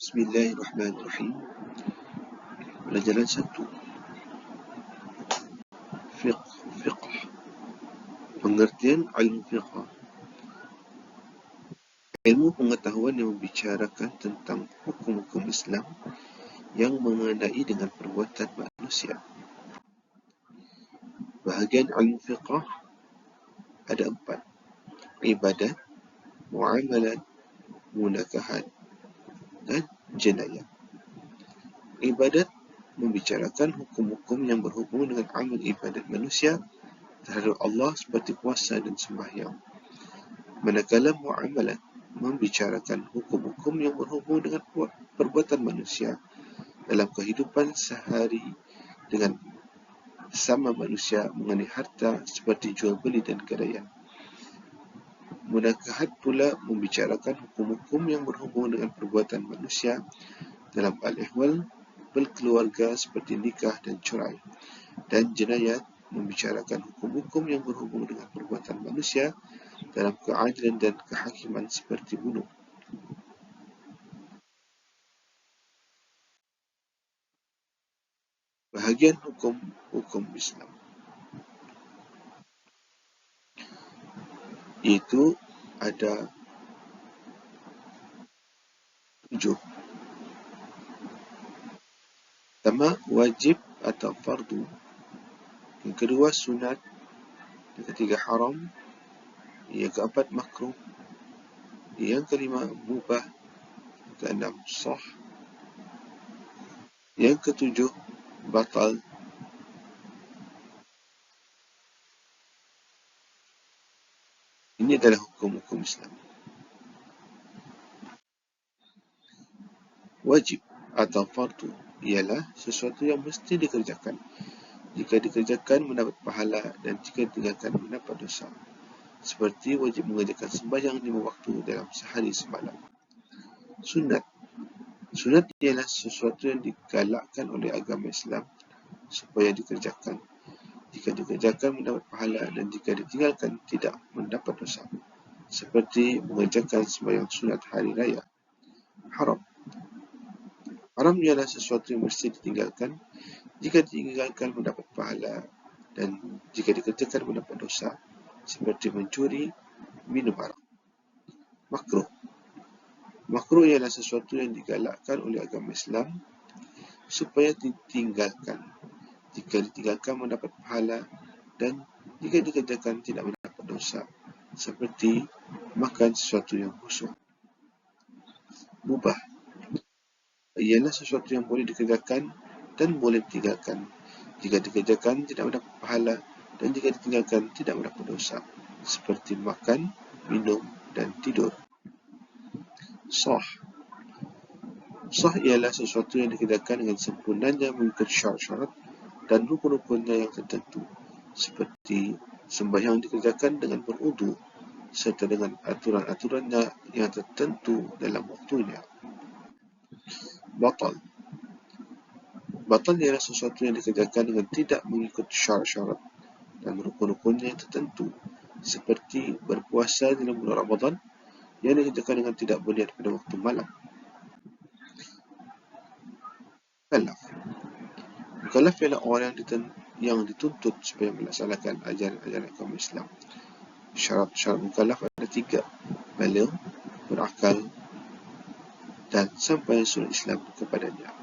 Bismillahirrahmanirrahim. Pelajaran satu. Fiqh, fiqh. Pengertian ilmu fiqh. Ilmu pengetahuan yang membicarakan tentang hukum-hukum Islam yang mengenai dengan perbuatan manusia. Bahagian ilmu fiqh ada empat. Ibadat, muamalat, munakahat, dan jenayah. Ibadat membicarakan hukum-hukum yang berhubung dengan amal ibadat manusia terhadap Allah seperti puasa dan sembahyang. Manakala muamalat membicarakan hukum-hukum yang berhubung dengan perbuatan manusia dalam kehidupan sehari dengan sama manusia mengenai harta seperti jual beli dan kedaian. Munakahat pula membicarakan hukum-hukum yang berhubung dengan perbuatan manusia dalam al-ihwal berkeluarga seperti nikah dan cerai. Dan jenayat membicarakan hukum-hukum yang berhubung dengan perbuatan manusia dalam keadilan dan kehakiman seperti bunuh. Bahagian hukum-hukum Islam itu ada tujuh. Pertama, wajib atau fardu. Yang kedua, sunat. Yang ketiga, haram. Yang keempat, makruh. Yang kelima, mubah. Yang keenam, sah. Yang ketujuh, batal. Ini adalah hukum-hukum Islam. Wajib atau fardu ialah sesuatu yang mesti dikerjakan. Jika dikerjakan mendapat pahala dan jika ditinggalkan mendapat dosa. Seperti wajib mengerjakan sembahyang lima waktu dalam sehari semalam. Sunat. Sunat ialah sesuatu yang digalakkan oleh agama Islam supaya dikerjakan jika dikerjakan mendapat pahala dan jika ditinggalkan tidak mendapat dosa. Seperti mengerjakan sembahyang sunat hari raya. Haram. Haram ialah sesuatu yang mesti ditinggalkan jika ditinggalkan mendapat pahala dan jika dikerjakan mendapat dosa seperti mencuri minum haram. Makruh. Makruh ialah sesuatu yang digalakkan oleh agama Islam supaya ditinggalkan jika ditinggalkan mendapat pahala dan jika dikerjakan tidak mendapat dosa seperti makan sesuatu yang busuk mubah. Ialah sesuatu yang boleh dikerjakan dan boleh ditinggalkan. Jika dikerjakan tidak mendapat pahala dan jika ditinggalkan tidak mendapat dosa seperti makan, minum dan tidur. Sah. Sah ialah sesuatu yang dikerjakan dengan sempurnanya mengikut syarat-syarat dan rukun-rukunnya yang tertentu seperti sembahyang dikerjakan dengan berudu serta dengan aturan-aturannya yang tertentu dalam waktunya. Batal Batal ialah sesuatu yang dikerjakan dengan tidak mengikut syarat-syarat dan rukun-rukunnya yang tertentu seperti berpuasa dalam bulan Ramadan yang dikerjakan dengan tidak berniat pada waktu malam. Kalaf Mukallaf ialah orang yang, diten, yang dituntut supaya melaksanakan ajaran-ajaran agama Islam. Syarat-syarat mukallaf ada tiga. Balik, berakal dan sampai sunnah Islam kepadanya.